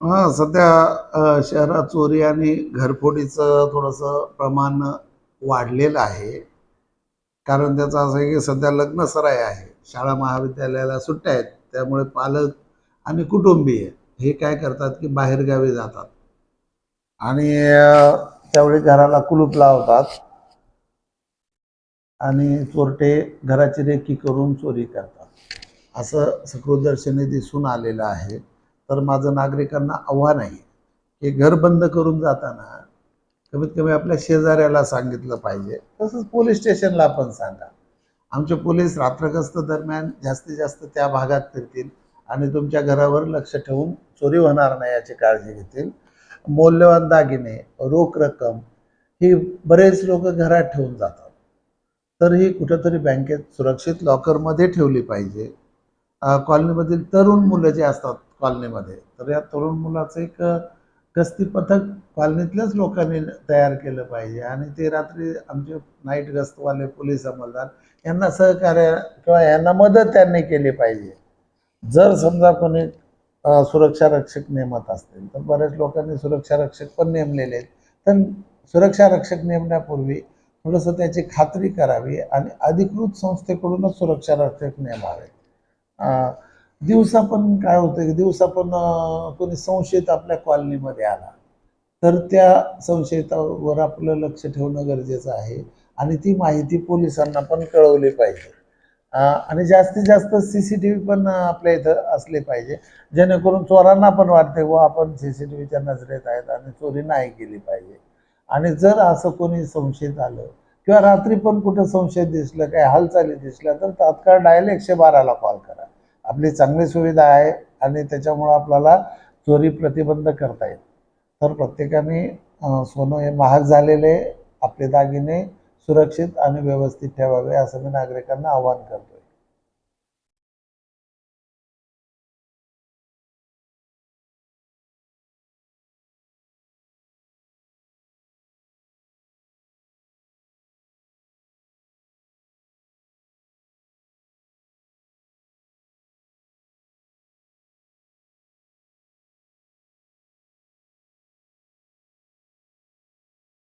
हा सध्या शहरात चोरी आणि घरफोडीचं थोडंसं प्रमाण वाढलेलं आहे. कारण त्याचं असं आहे की सध्या लग्न सराय आहे. शाळा महाविद्यालयाला सुट्ट्या आहेत. त्यामुळे पालक आणि कुटुंबीय हे काय करतात की बाहेरगावी जातात. आणि त्यावेळी घराला कुलूप लावतात. आणि चोरटे घराची रेखी करून चोरी करतात. असं सकृदर्शनी दिसून आलेलं आहे. तर माझं नागरिकांना आव्हान आहे की घर बंद करून जाताना कमीत कमी आपल्या शेजाऱ्याला सांगितलं पाहिजे. तसंच पोलीस स्टेशनला पण सांगा. आमचे पोलीस रात्रगस्त दरम्यान जास्तीत जास्त त्या भागात फिरतील आणि तुमच्या घरावर लक्ष ठेवून चोरी होणार नाही याची काळजी घेतील. मौल्यवान दागिने रोख रक्कम ही बरेच लोक घरात ठेवून जातात. तर ही कुठंतरी बँकेत सुरक्षित लॉकरमध्ये ठेवली पाहिजे. कॉलनीमधील तरुण मुलं जे असतात कॉलनीमध्ये तर या तरुण मुलाचं एक गस्ती पथक कॉलनीतल्याच लोकांनी तयार केलं पाहिजे. आणि ते रात्री आमचे नाईट गस्तवाले पोलीस अंमलदार यांना सहकार्य किंवा यांना मदत त्यांनी केली पाहिजे. जर समजा कोणी सुरक्षा रक्षक नेमत असतील तर बऱ्याच लोकांनी सुरक्षा रक्षक पण नेमलेले आहेत. तर सुरक्षा रक्षक नेमण्यापूर्वी थोडंसं त्याची खात्री करावी आणि अधिकृत संस्थेकडूनच सुरक्षा रक्षक नेमावे दिवसा पण काय होतं की दिवसा पण कोणी संशयित आपल्या कॉलनीमध्ये आला तर त्या संशयितावर आपलं लक्ष ठेवणं गरजेचं आहे आणि ती माहिती पोलिसांना पण कळवली पाहिजे. आणि जास्तीत जास्त सी सी टी व्ही पण आपल्या इथं असले पाहिजे जेणेकरून चोरांना पण वाटते व आपण सी सी टी व्हीच्या नजरेत आहेत आणि चोरी नाही केली पाहिजे. आणि जर असं कोणी संशयित आलं किंवा रात्री पण कुठं संशय दिसलं काय हालचाली दिसल्या तर तात्काळ डायल एकशे बाराला कॉल करा. आपली चांगली सुविधा आहे आणि त्याच्यामुळं आपल्याला चोरी प्रतिबंध करता येईल. तर प्रत्येकाने सोनं हे महाग झालेले आपले दागिने सुरक्षित आणि व्यवस्थित ठेवावे असं मी नागरिकांना आवाहन करतो